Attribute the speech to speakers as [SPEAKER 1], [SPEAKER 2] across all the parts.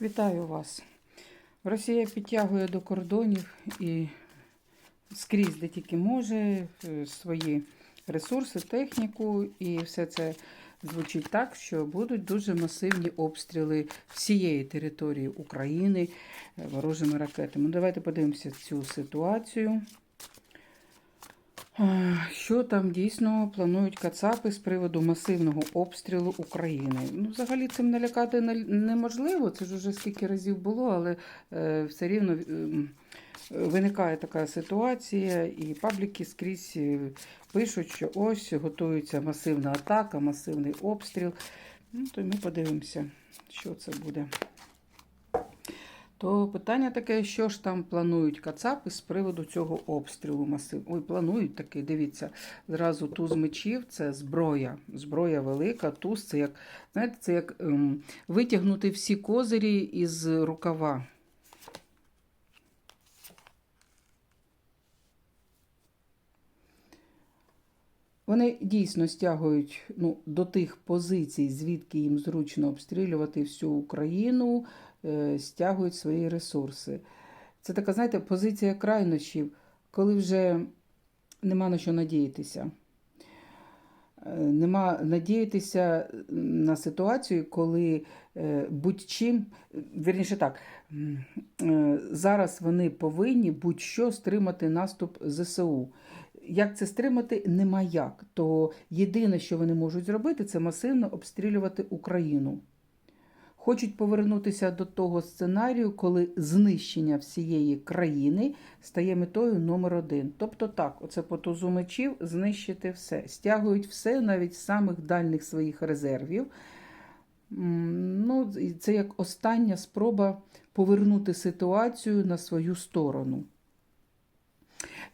[SPEAKER 1] Вітаю вас. Росія підтягує до кордонів і скрізь, де тільки може, е, свої ресурси, техніку, і все це звучить так, що будуть дуже масивні обстріли всієї території України е, ворожими ракетами. Ну, Давайте подивимося цю ситуацію. Е, Що там дійсно планують Кацапи з приводу масивного обстрілу України? Ну, взагалі цим налякати неможливо. Це ж уже скільки разів було, але е, все рівно ем, виникає така ситуація, і пабліки скрізь е, пишуть, що ось готується масивна атака, масивний обстріл. Ну, то ми подивимося, що це буде. То питання таке, що ж там планують Кацапи з приводу цього обстрілу масив. Ой, планують таке, дивіться, зразу туз мечів це зброя. Зброя велика, туз це як, знаєте, це як ем, витягнути всі козирі із рукава. Вони дійсно стягують ну, до тих позицій, звідки їм зручно обстрілювати всю Україну, е, стягують свої ресурси. Це така, знаєте, позиція крайнощів, коли вже нема на що надіятися. Е, Нема надіятися на ситуацію, коли е, будь-чим, вірніше так, зараз вони повинні будь-що стримати наступ ЗСУ. Як це стримати, нема як. То єдине, що вони можуть зробити, це масивно обстрілювати Україну. Хочуть повернутися до того сценарію, коли знищення всієї країни стає метою номер один. Тобто так, оце по мечів знищити все. Стягують все навіть з самих дальних своїх резервів. Ну, це як остання спроба повернути ситуацію на свою сторону.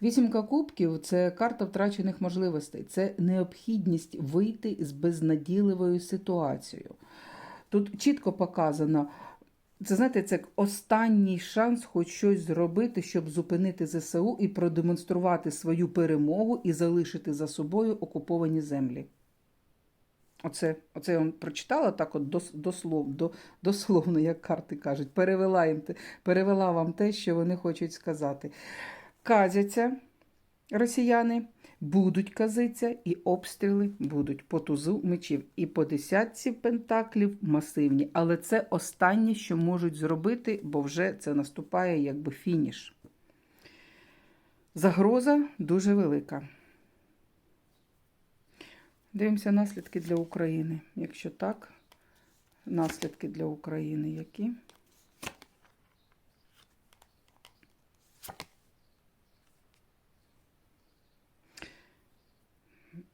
[SPEAKER 1] Вісімка кубків це карта втрачених можливостей, це необхідність вийти з безнадійливою ситуацією. Тут чітко показано, це знаєте, це останній шанс хоч щось зробити, щоб зупинити ЗСУ і продемонструвати свою перемогу і залишити за собою окуповані землі. Оце, оце я вам прочитала так, от дослов, до, дословно, як карти кажуть, перевела, їм, перевела вам те, що вони хочуть сказати. Казяться росіяни, будуть казитися, і обстріли будуть по тузу мечів. І по десятці пентаклів масивні. Але це останнє, що можуть зробити, бо вже це наступає якби фініш. Загроза дуже велика. Дивимося наслідки для України. Якщо так, наслідки для України які?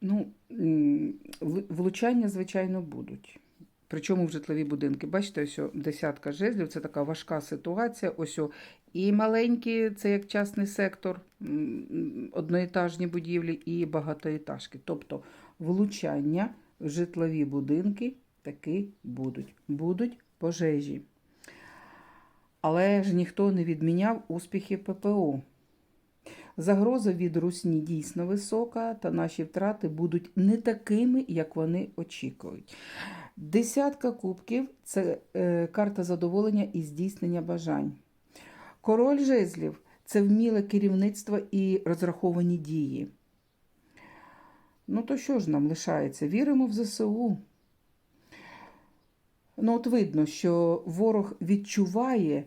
[SPEAKER 1] Ну, м, в- влучання, звичайно, будуть. Причому в житлові будинки. Бачите, ось десятка жезлів, це така важка ситуація. Ось і маленькі, це як частний сектор, одноетажні будівлі, і багатоетажки. Тобто влучання в житлові будинки таки будуть. Будуть пожежі. Але ж ніхто не відміняв успіхи ППО. Загроза від русні дійсно висока, та наші втрати будуть не такими, як вони очікують. Десятка кубків це е, карта задоволення і здійснення бажань. Король жезлів це вміле керівництво і розраховані дії. Ну, то що ж нам лишається? Віримо в ЗСУ. Ну, от видно, що ворог відчуває,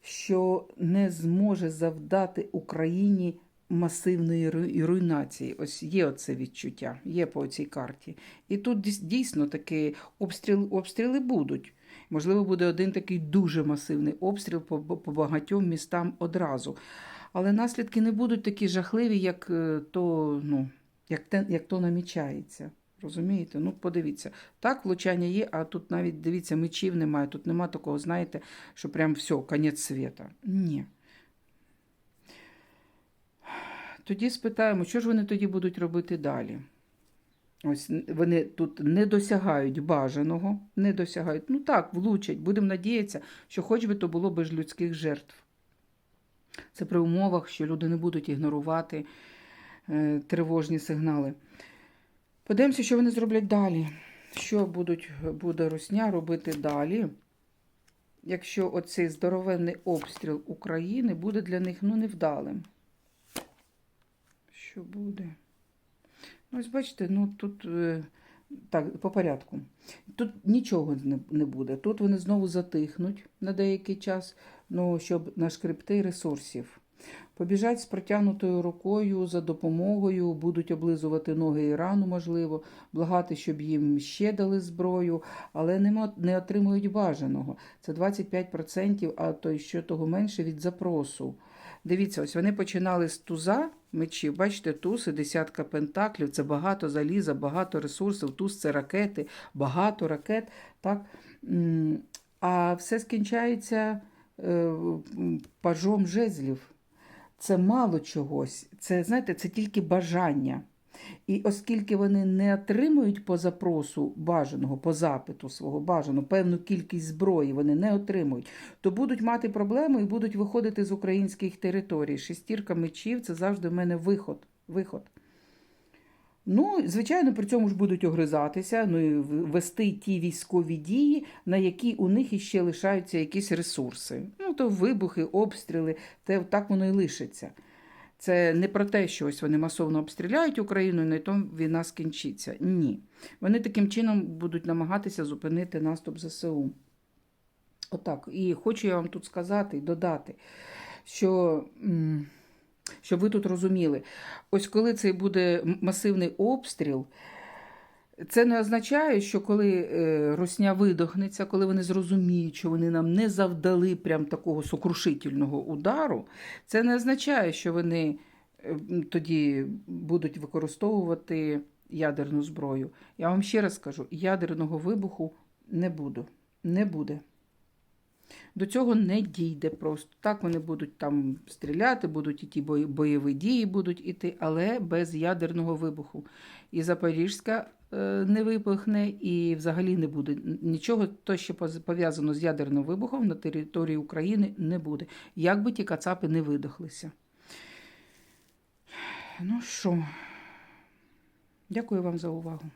[SPEAKER 1] що не зможе завдати Україні масивної ру- руйнації. Ось є оце відчуття, є по цій карті. І тут дійсно такі обстріл, обстріли будуть. Можливо, буде один такий дуже масивний обстріл по, по багатьом містам одразу. Але наслідки не будуть такі жахливі, як е, то, ну, як, те, як то намічається. Розумієте? Ну, подивіться. Так, влучання є, а тут навіть дивіться, мечів немає. Тут нема такого, знаєте, що прям все, конець світа. Ні. Тоді спитаємо, що ж вони тоді будуть робити далі? Ось вони тут не досягають бажаного, не досягають. Ну так, влучать. Будемо надіятися, що хоч би то було без людських жертв. Це при умовах, що люди не будуть ігнорувати е, тривожні сигнали. Подивимося, що вони зроблять далі. Що будуть, буде Русня робити далі? якщо оцей здоровенний обстріл України буде для них ну, невдалим. Що буде? Ну, ось бачите, ну тут е, так, по порядку. Тут нічого не, буде. Тут вони знову затихнуть на деякий час, ну, щоб нашкребти ресурсів. Побіжать з протягнутою рукою за допомогою, будуть облизувати ноги Ірану, можливо, благати, щоб їм ще дали зброю, але не отримують бажаного. Це 25%, а то й що того менше від запросу. Дивіться, ось вони починали з туза мечів. Бачите, туз і десятка пентаклів. Це багато заліза, багато ресурсів. Туз це ракети, багато ракет. Так? А все скінчається е, пажом жезлів. Це мало чогось. Це, знаєте, це тільки бажання. І оскільки вони не отримують по запросу бажаного, по запиту свого бажаного, певну кількість зброї вони не отримують, то будуть мати проблему і будуть виходити з українських територій. Шестірка мечів це завжди в мене виход. виход. Ну, звичайно, при цьому ж будуть огризатися, ну і вести ті військові дії, на які у них іще лишаються якісь ресурси. Ну, то вибухи, обстріли, те так воно і лишиться. Це не про те, що ось вони масовно обстріляють Україну, і на тому війна скінчиться. Ні. Вони таким чином будуть намагатися зупинити наступ ЗСУ. Отак. І хочу я вам тут сказати і додати, що. щоб ви тут розуміли, ось коли це буде масивний обстріл, це не означає, що коли е, русня видохнеться, коли вони зрозуміють, що вони нам не завдали прям такого сокрушительного удару, це не означає, що вони е, тоді будуть використовувати ядерну зброю. Я вам ще раз скажу: ядерного вибуху не буде. Не буде. До цього не дійде просто. Так вони будуть там стріляти, будуть іти бої- бойові дії будуть іти, але без ядерного вибуху. І Запорізька е, не вибухне, і взагалі не буде. Нічого, то, що пов'язано з ядерним вибухом на території України, не буде. Як би ті кацапи не видохлися. Ну що, дякую вам за увагу.